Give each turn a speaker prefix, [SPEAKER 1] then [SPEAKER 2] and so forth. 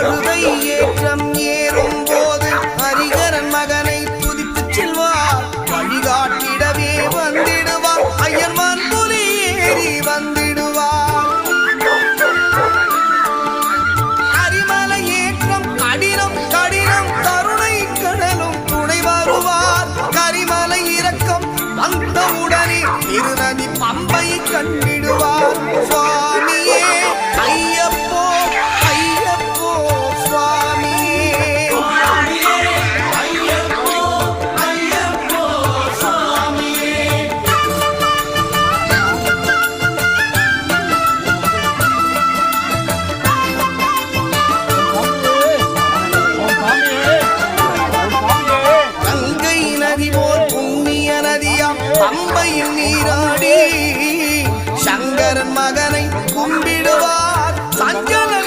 [SPEAKER 1] அழுதை ஏற்றம் ஏறும் போது ஹரிகரன் மகனை துதித்துச் செல்வார் வழிகாட்டிடவே வந்திடுவார் ஐயன்மான் புலி ஏறி வந்திடுவார் அரிமலை ஏற்றம் கடினம் கடினம் கருணை கடலும் துணை வருவார். கரிமலை இறக்கம் வந்தவுடனே திருநதி பம்பை கண்டிடு பம்பையில் நீராடி சங்கரன் மகனை கும்பிடுவார். சஞ்சன